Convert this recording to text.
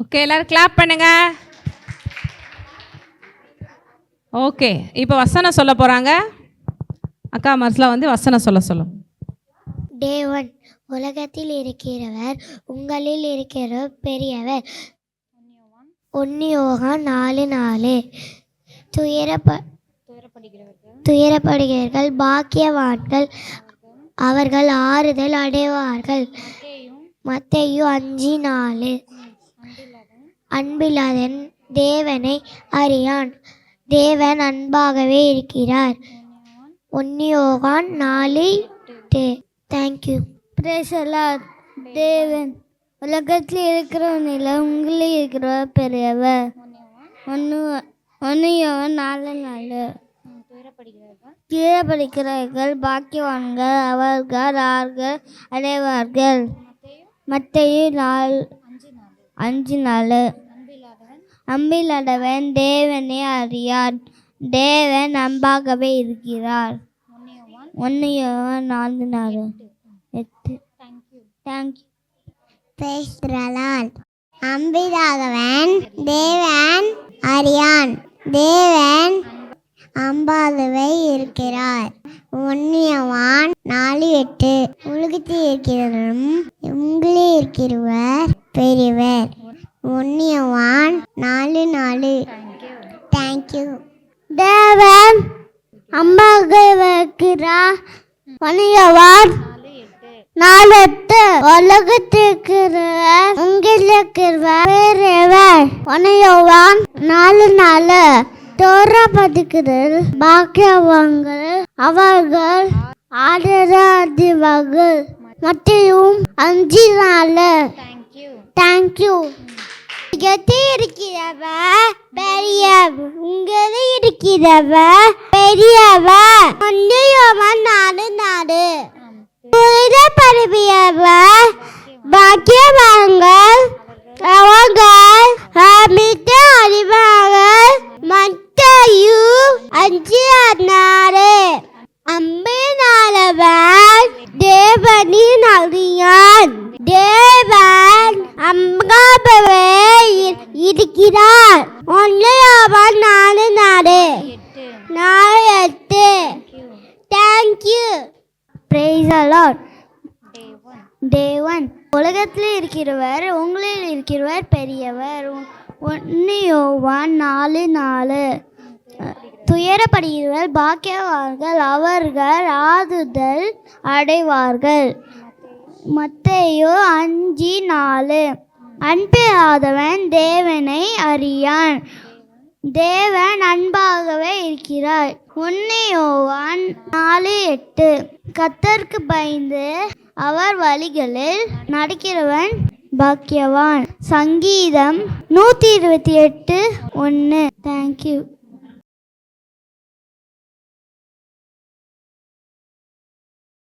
Okay எல்லாரும் clap பண்ணுங்க. Okay இப்போ வசனம் சொல்ல போகிறாங்க அக்கா மர்ஸ்லா வந்து வசனம் சொல்ல சொல்லும் தேவன் உலகத்தில் இருக்கிறவர் உங்களில் இருக்கிறவர் பெரியவர். ஒன்னியோகா நாலு நாலு. துயரப்ப துயரப்படுகிறவர்கள். பாக்கியவான்கள். அவர்கள் ஆறுதல் அடைவார்கள். மத்தையு அஞ்சு நாலு அன்பில்லாதன் தேவனை அறியான். தேவன் அன்பாகவே இருக்கிறார். ஒன்னியோகான் நாலு தேங்க்யூ பிரேசலார் தேவன் உலகத்தில் இருக்கிறவனில் உங்களில் இருக்கிறவர் பெரியவர். ஒன்று ஒன்னியோகன் நாலு நாலு படிக்கிறார்கள் பாக்கியவான்கள் அவர்கள் ஆர்கள் அடைவார்கள். மத்தையும் நாலு அஞ்சு நாள். அம்பிலடவன் தேவனை அறியான். தேவன் அன்பாகவே இருக்கிறார். ஒன்று நாலு நாலு எட்டு. தேங்க்யூ பேசுகிறாள் அம்பிதாகவன் தேவன் அறியான். தேவன் அம்பாதுவை இருக்கிறார். ஒன்னியவான் நாலு எட்டு உலகத்தில் இருக்கிறவரும் உங்களே இருக்கிறவர் பெரியவர். ஒன்னியவான் நாலு நாலு. தேங்க்யூ தேவன் அம்பாக வைக்கிறார் ஒன்னியவான் நாலு எட்டு உலகத்திற்கு உங்களுக்கு பெரியவர் ஒன்னியவான் நாலு நாலு தோரா பதிக்கிறது பாக்கியவான்கள். அவர்கள் ஆதரவார்கள் மத்தையும் அஞ்சு நாலு தேங்க்யூ கத்தி இருக்கிறவ பெரிய உங்களே இருக்கிறவ பெரியவ ஒன்றையவன் நாலு நாடு புரித பரவியவ பாக்கியவான்கள் அவர்கள் அமித்த அறிவார்கள் மத்தையும் அஞ்சு நாடு அம்பினாலவன் தேவனின் அறியான் தேவன் அம்பாபவே இருக்கிறார் ஒன்று அவன் நாலு நாடு நாலு எட்டு தேங்க்யூ பிரைஸ் அலாட் தேவன் உலகத்தில் இருக்கிறவர் உங்களில் இருக்கிறவர் பெரியவர். ஒன்று யோவான் நாலு நாலு. துயரப்படுகிறவர் பாக்கியவார்கள் அவர்கள் ஆறுதல் அடைவார்கள். மத்தேயு அஞ்சு நாலு. அன்பில்லாதவன் தேவனை அறியான். தேவன் அன்பாகவே இருக்கிறார். உன்னையோவான் நாலு எட்டு. கத்தருக்கு பயந்து அவர் வழிகளில் நடக்கிறவன் பாக்கியவான். சங்கீதம் நூற்றி இருபத்தி எட்டு ஒன்று தேங்க்யூ